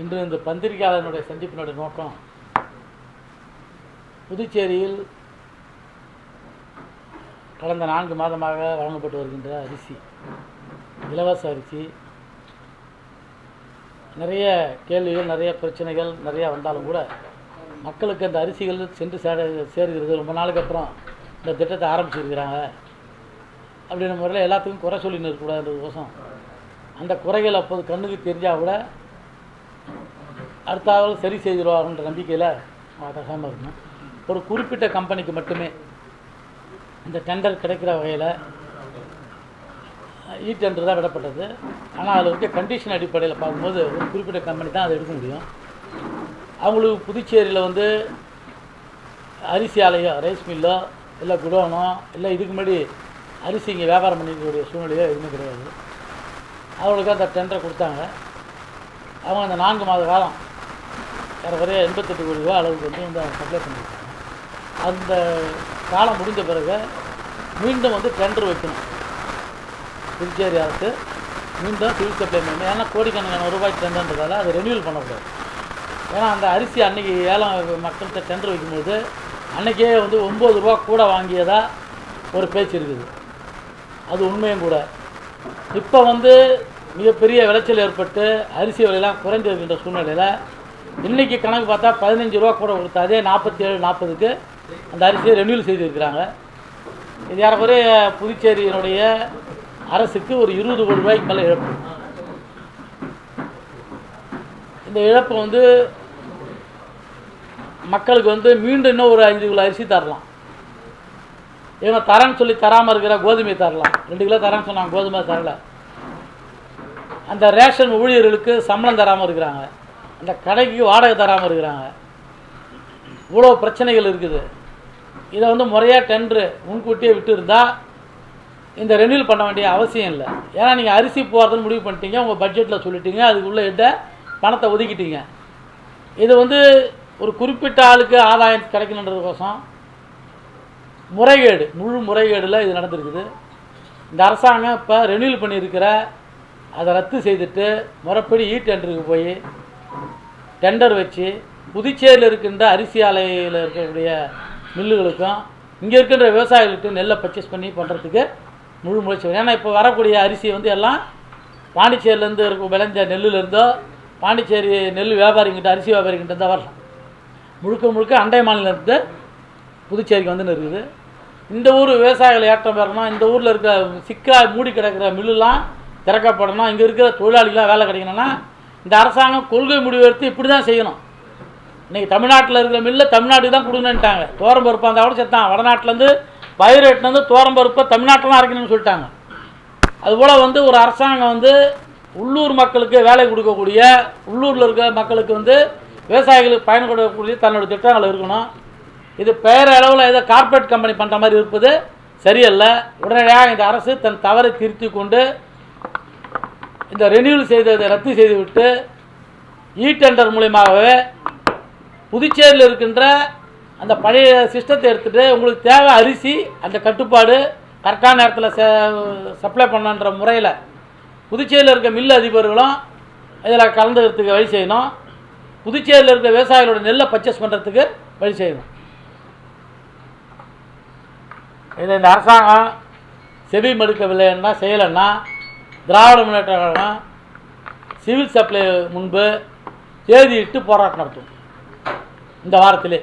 இன்று இந்த பத்திரிகையாளனுடைய சந்திப்பினுடைய நோக்கம் புதுச்சேரியில் கடந்த நான்கு மாதமாக வழங்கப்பட்டு வருகின்ற அரிசி இலவச அரிசி. நிறைய கேள்விகள் நிறைய பிரச்சனைகள் நிறையா வந்தாலும் கூட மக்களுக்கு அந்த அரிசிகள் சென்று சேர சேருகிறது. ரொம்ப நாளுக்கு அப்புறம் இந்த திட்டத்தை ஆரம்பிச்சிருக்கிறாங்க. அப்படின்ற முறையில் எல்லாத்துக்கும் குறை சொல்லி நிற்கக்கூடாதுன்றதுக்கோசம் அந்த குறைகள் அப்போது கண்ணுக்கு தெரிஞ்சால் கூட அடுத்தாவது சரி செய்திருவாங்கன்ற நம்பிக்கையில் அதகாமல் இருக்கணும் ஒரு குறிப்பிட்ட கம்பெனிக்கு மட்டுமே இந்த டெண்டர் கிடைக்கிற வகையில் இ டெண்டர் தான் விடப்பட்டது. ஆனால் அதில் இருக்க கண்டிஷன் அடிப்படையில் பார்க்கும்போது ஒரு குறிப்பிட்ட கம்பெனி தான் அதை எடுக்க முடியும். அவங்களுக்கு புதுச்சேரியில் வந்து அரிசி ஆலையோ ரைஸ் மில்லோ இல்லை குடோனோ இல்லை இதுக்கு முன்னாடி அரிசி இங்கே வியாபாரம் பண்ணிக்கக்கூடிய சூழ்நிலையோ எதுவுமே கிடையாது. அவங்களுக்கு அந்த டெண்டரை கொடுத்தாங்க. அவங்க அந்த நான்கு மாத காலம் ஏறக்குறைய எண்பத்தெட்டு கோடி ரூபா அளவுக்கு வந்து வந்து அவங்க சப்ளை பண்ணியிருக்காங்க. அந்த காலம் முடிஞ்ச பிறகு மீண்டும் வந்து டெண்டர் வைக்கணும். புதுச்சேரி அரசு மீண்டும் சிவில் சப்ளை பண்ணணும். ஏன்னா கோடிக்கணக்கான ரூபாய் டெண்டர்ன்றதால அதை ரெனியூவல் பண்ணக்கூடாது. ஏன்னா அந்த அரிசி அன்னைக்கு ஏலம் மக்கள்கிட்ட டெண்டர் வைக்கும்போது அன்றைக்கே வந்து ஒம்பது ரூபா கூட வாங்கியதா ஒரு பேச்சு இருக்குது. அது உண்மையும் கூட. இப்போ வந்து மிகப்பெரிய விளைச்சல் ஏற்பட்டு அரிசி விலையெல்லாம் குறைஞ்சிருக்கின்ற சூழ்நிலையில் இன்றைக்கி கணக்கு பார்த்தா பதினஞ்சு ரூபா கூட கொடுத்தாதே நாற்பத்தி ஏழு நாற்பதுக்கு அந்த அரிசியை ரெனியூல் செய்திருக்கிறாங்க. இது ஏறக்குறைய புதுச்சேரியினுடைய அரசுக்கு ஒரு இருபது கோடி ரூபாய்க்கு மேலே இழப்பு. இந்த இழப்பு வந்து மக்களுக்கு வந்து மீண்டும் இன்னும் ஒரு அஞ்சு கிலோ அரிசி தரலாம். இவங்க தரேன்னு சொல்லி தராமல் இருக்கிற கோதுமை தரலாம். ரெண்டு கிலோ தரேன்னு சொன்னாங்க கோதுமை தரல. அந்த ரேஷன் ஊழியர்களுக்கு சம்பளம் தராமல் இருக்கிறாங்க. அந்த கடைக்கு வாடகை தராமல் இருக்கிறாங்க. இவ்வளோ பிரச்சனைகள் இருக்குது. இதை வந்து முறையாக டெண்டரு முன்கூட்டியே விட்டு இருந்தால் இந்த ரெனியூல் பண்ண வேண்டிய அவசியம் இல்லை. ஏன்னா நீங்கள் அரிசி போகிறதுன்னு முடிவு பண்ணிட்டீங்க உங்கள் பட்ஜெட்டில் சொல்லிட்டீங்க அதுக்குள்ளே இட்ட பணத்தை ஒதுக்கிட்டீங்க. இது வந்து ஒரு குறிப்பிட்ட ஆளுக்கு ஆதாயம் கிடைக்கணுன்றதுக்கோசம் முறைகேடு முழு முறைகேடில் இது நடந்திருக்குது. இந்த அரசாங்கம் இப்போ ரெனியூல் பண்ணியிருக்கிற அதை ரத்து செய்துட்டு முறைப்படி இ டெண்டருக்கு போய் டெண்டர் வச்சு புதுச்சேரியில் இருக்கின்ற அரிசி ஆலையில் இருக்கக்கூடிய மில்லுகளுக்கும் இங்கே இருக்கின்ற விவசாயிகளுக்கு நெல்லை பர்ச்சேஸ் பண்ணி பண்ணுறதுக்கு முழு முயற்சி வேணும். ஏன்னா இப்போ வரக்கூடிய அரிசி வந்து எல்லாம் பாண்டிச்சேரியிலேருந்து இருக்கும் விளைஞ்ச நெல்லுலேருந்தோ பாண்டிச்சேரி நெல் வியாபாரிங்கிட்ட அரிசி வியாபாரிங்கிட்ட தான் வரலாம். முழுக்க முழுக்க அண்டை மாநிலத்து புதுச்சேரிக்கு வந்து இருக்குது இந்த ஊர் விவசாயிகள் ஏற்றம் பெறணும். இந்த ஊரில் இருக்கிற சிக்கா மூடி கிடக்கிற மில்லுலாம் திறக்கப்படணும். இங்கே இருக்கிற தொழிலாளிகளாக வேலை கிடைக்கணும்னா இந்த அரசாங்கம் கொள்கை முடிவு எடுத்து இப்படி தான் செய்யணும். இன்றைக்கி தமிழ்நாட்டில் இருக்கிற மில்லை தமிழ்நாட்டுக்கு தான் கொடுங்கன்ட்டாங்க தோரம் பருப்பு அந்த கூட செத்தான். வடநாட்டிலேருந்து பயிரேட்டிலேருந்து தோரம் பருப்பை தமிழ்நாட்டில் தான் அரைக்கணும்னு சொல்லிட்டாங்க. அதுபோல் வந்து ஒரு அரசாங்கம் வந்து உள்ளூர் மக்களுக்கு வேலை கொடுக்கக்கூடிய உள்ளூரில் இருக்கிற மக்களுக்கு வந்து விவசாயிகளுக்கு பயன் கொடுக்கக்கூடிய தன்னோட திட்டங்கள் இருக்கணும். இது பெயர் அளவில் ஏதோ கார்ப்பரேட் கம்பெனி பண்ணுற மாதிரி இருப்பது சரியல்ல. உடனடியாக இந்த அரசு தன் தவறை திருத்தி கொண்டு இந்த ரெனியூல் செய்ததை ரத்து செய்துவிட்டு இ டெண்டர் மூலியமாகவே புதுச்சேரியில் இருக்கின்ற அந்த பழைய சிஸ்டத்தை எடுத்துகிட்டு உங்களுக்கு தேவை அரிசி அந்த கட்டுப்பாடு கரெக்டான நேரத்தில் சப்ளை பண்ணன்ற முறையில் புதுச்சேரியில் இருக்க மில் அதிபர்களும் இதில் கலந்துக்கிறதுக்கு வழி செய்யணும். புதுச்சேரியில் இருக்க விவசாயிகளோட நெல்லை பர்ச்சேஸ் பண்ணுறதுக்கு வழி செய்யணும். இதை இந்த அரசாங்கம் செவி மடுக்கவில்லைன்னா செய்யலைன்னா திராவிட முன்னேற்ற கழகம் சிவில் சப்ளை முன்பு தேதியிட்டு போராட்டம் நடத்தும். இந்த வாரத்திலே.